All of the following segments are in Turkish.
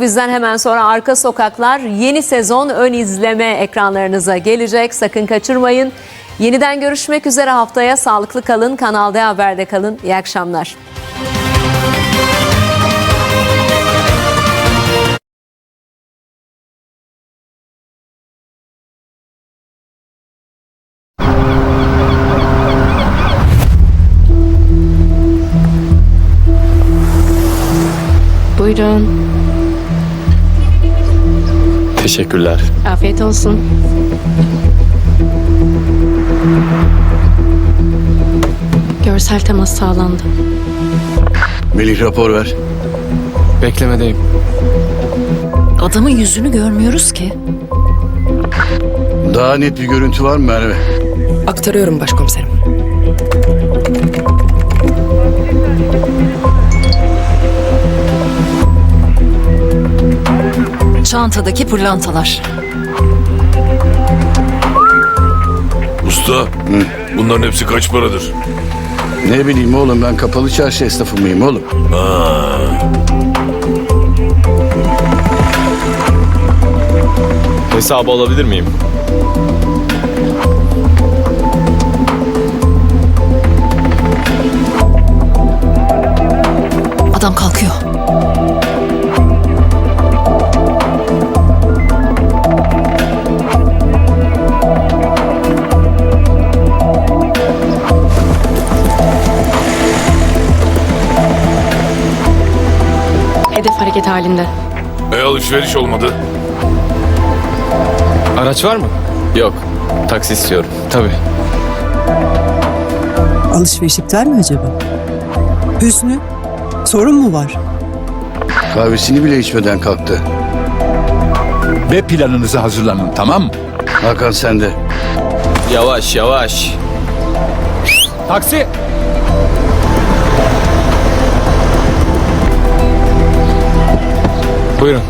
Bizden hemen sonra Arka Sokaklar yeni sezon ön izleme ekranlarınıza gelecek. Sakın kaçırmayın. Yeniden görüşmek üzere haftaya sağlıklı kalın. Kanal D Haber'de kalın. İyi akşamlar. Buyurun. Teşekkürler. Afiyet olsun. Görsel temas sağlandı. Melih rapor ver. Beklemedeyim. Adamın yüzünü görmüyoruz ki. Daha net bir görüntü var mı Merve? Aktarıyorum başkomiserim. Çantadaki pırlantalar. Usta, bunların hepsi kaç paradır? Ne bileyim oğlum ben kapalı çarşı esnafı mıyım oğlum? Hesabı alabilir miyim? Adam kalkıyor. Hedef hareket halinde. E alışveriş olmadı. Araç var mı? Yok. Taksi istiyorum. Tabii. Alışveriş iptal mi acaba? Hüsnü, sorun mu var? Kahvesini bile içmeden kalktı. B planınızı hazırlanın tamam mı? Hakan sende. Yavaş yavaş. Taksi. Buyurun.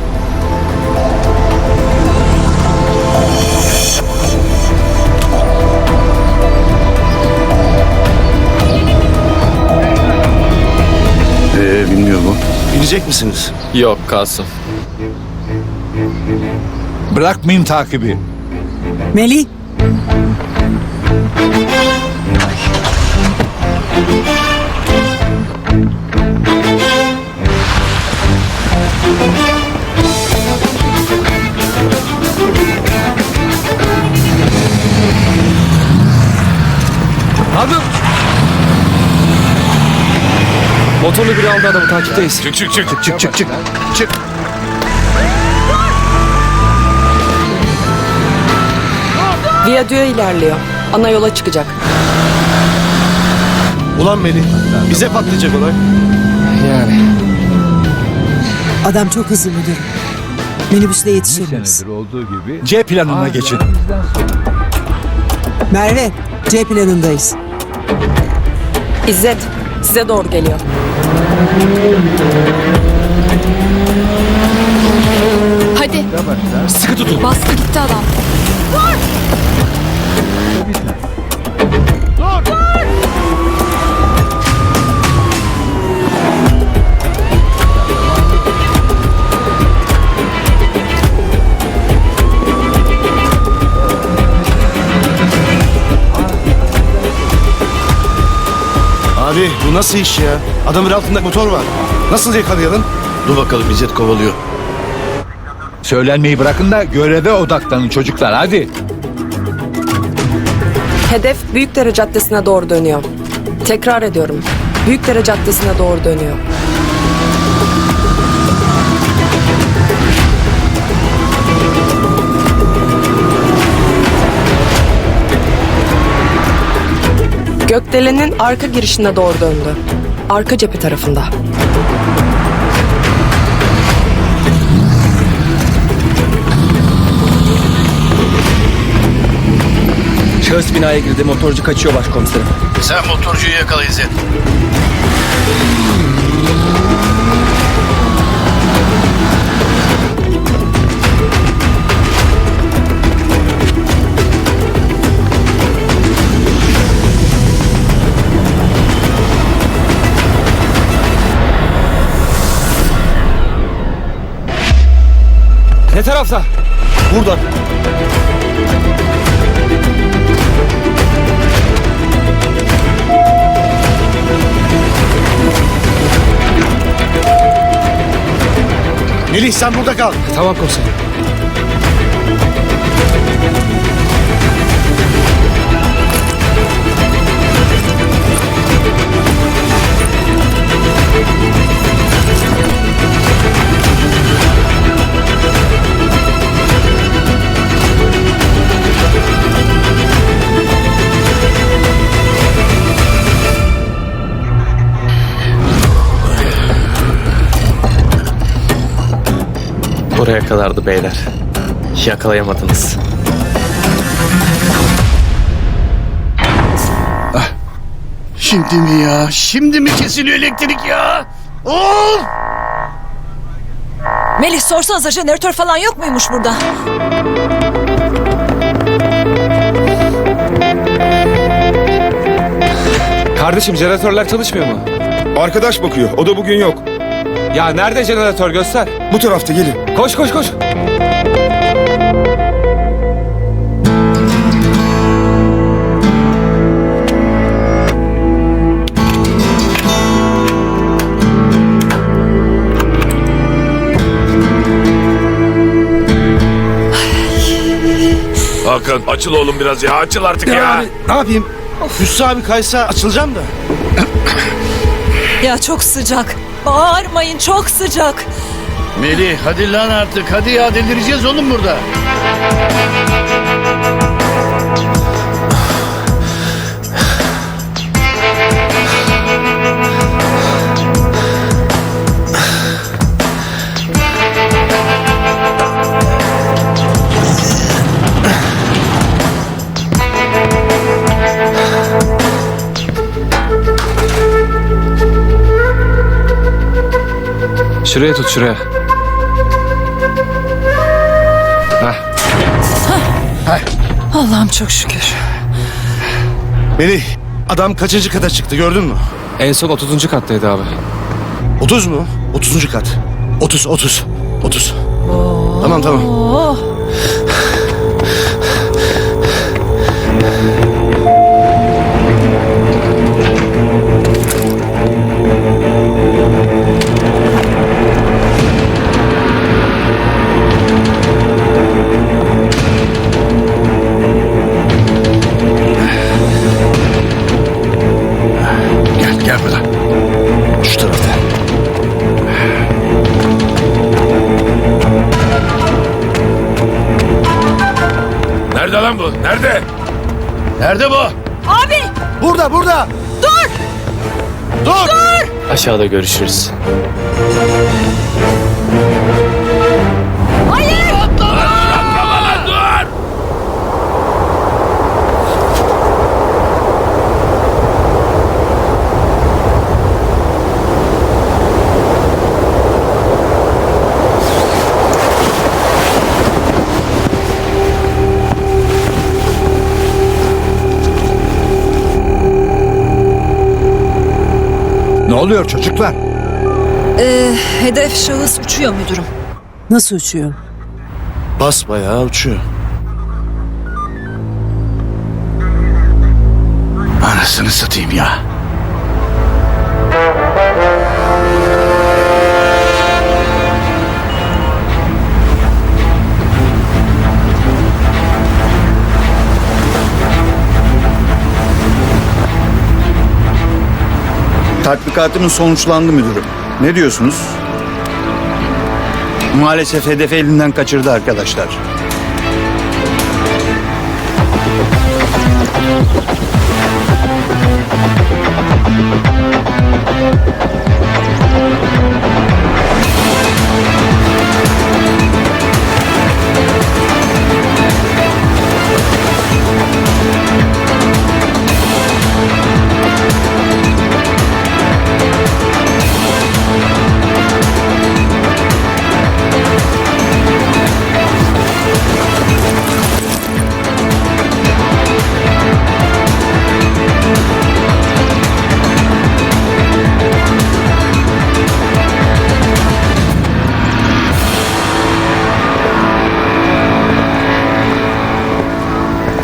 Ee bilmiyor bu. Binecek misiniz? Yok kalsın. Bırakmayın takibi. Melih, Motorlu biri aldı adamı takipteyiz. Çık çık çık. Çık çık çık. Çık. Viyadüğe ilerliyor. Ana yola çıkacak. Ulan Melih. Bize patlayacak olay. Yani. adam çok hızlı müdürüm. Minibüsle yetişemiyoruz. olduğu gibi C planına geçin. Merve, C planındayız. İzzet size doğru geliyor. Hadi. Sıkı tutun. Bastı gitti adam. Abi bu nasıl iş ya? Adamın altında motor var. Nasıl yakalayalım? Dur bakalım İzzet kovalıyor. Söylenmeyi bırakın da göreve odaklanın çocuklar hadi. Hedef Büyükdere Caddesi'ne doğru dönüyor. Tekrar ediyorum. Büyükdere Caddesi'ne doğru dönüyor. Gökdelen'in arka girişine doğru döndü. Arka cephe tarafında. Şahıs binaya girdi. Motorcu kaçıyor başkomiserim. Sen motorcuyu yakala İzzet. Ne tarafta? Buradan. Melih sen burada kal. Tamam komiserim. Buraya kadardı beyler. Yakalayamadınız. Şimdi mi ya? Şimdi mi kesiliyor elektrik ya? Of! Melih sorsanıza jeneratör falan yok muymuş burada? Kardeşim jeneratörler çalışmıyor mu? Arkadaş bakıyor. O da bugün yok. Ya nerede jeneratör göster. Bu tarafta gelin. Koş koş koş. Hakan açıl oğlum biraz ya açıl artık ya. Ya abi ne yapayım? Hüsnü abi kaysa açılacağım da. Ya çok sıcak. Bağırmayın çok sıcak. Melih hadi lan artık. Hadi ya delireceğiz oğlum burada. Şuraya tut şuraya. Heh. Allah'ım çok şükür. Melih adam kaçıncı kata çıktı gördün mü? En son 30. kattaydı abi. 30 mu? 30. kat. 30 30 30. Tamam tamam. Lan bu? Nerede? Nerede bu? Burada burada. Dur. Dur. Aşağıda görüşürüz. Oluyor çocuklar? Ee, hedef şahıs uçuyor müdürüm. Nasıl uçuyor? Bas bayağı uçuyor. Anasını satayım ya. Tatbikatımız sonuçlandı müdürüm. Ne diyorsunuz? Maalesef hedefi elinden kaçırdı arkadaşlar.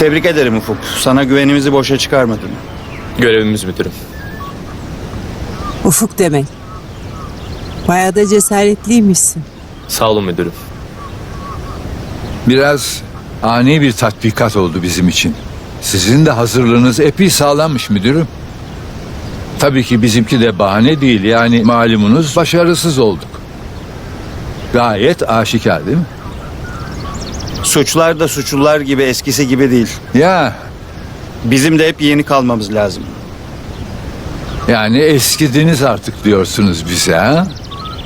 Tebrik ederim Ufuk. Sana güvenimizi boşa çıkarmadın. Görevimiz müdürüm. Ufuk demek. Bayağı da cesaretliymişsin. Sağ olun müdürüm. Biraz ani bir tatbikat oldu bizim için. Sizin de hazırlığınız epey sağlammış müdürüm. Tabii ki bizimki de bahane değil. Yani malumunuz başarısız olduk. Gayet aşikar değil mi? Suçlar da suçlular gibi eskisi gibi değil. Ya Bizim de hep yeni kalmamız lazım. yani eskidiniz artık diyorsunuz bize ha?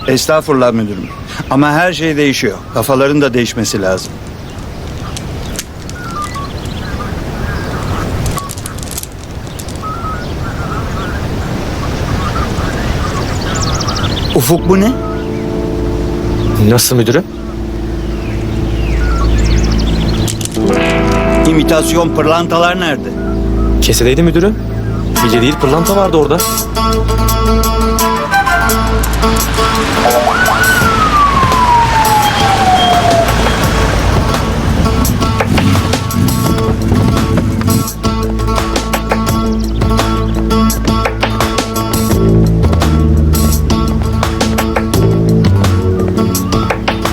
Estağfurullah müdürüm. Ama her şey değişiyor. Kafaların da değişmesi lazım. Ufuk bu ne? Nasıl müdürüm? İmitasyon pırlantalar nerede? Kesedeydi müdürüm. Bilye değil pırlanta vardı orada.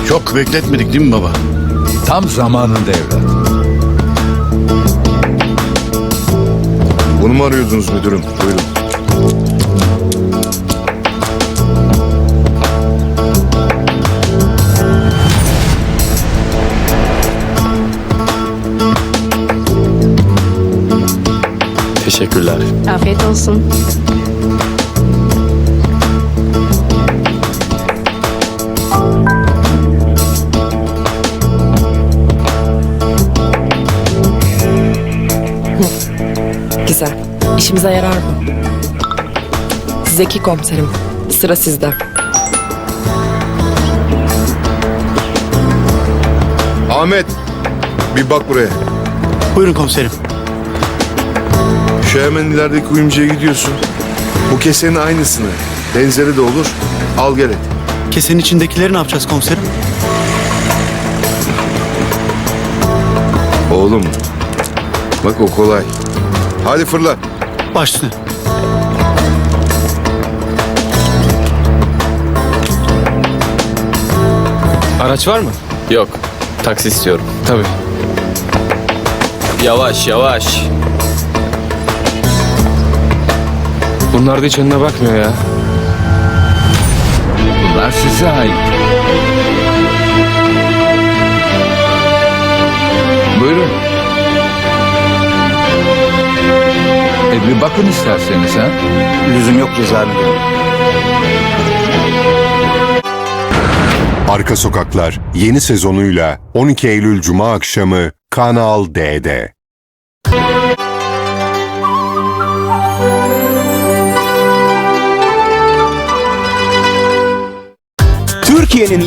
Çok bekletmedik değil mi baba? Tam zamanında evlat. Bunu mu arıyordunuz müdürüm? Buyurun. Teşekkürler. Afiyet olsun. İşimize yarar bu. Zeki komiserim. Sıra sizde. Ahmet. Bir bak buraya. Buyurun komiserim. Şu hemen ilerideki kuyumcuya gidiyorsun. Bu kesenin aynısını. Benzeri de olur. Al gel et. Kesenin içindekileri ne yapacağız komiserim? Oğlum. Bak o kolay. Hadi fırla. Başla. Araç var mı? Yok. Taksi istiyorum. Tabii. Yavaş yavaş. Bunlar da hiç önüne bakmıyor ya. Bunlar size ait. Bir bakın isterseniz ha. Lüzum yok Rıza müdürüm. Arka Sokaklar yeni sezonuyla 12 Eylül Cuma akşamı Kanal D'de. Türkiye'nin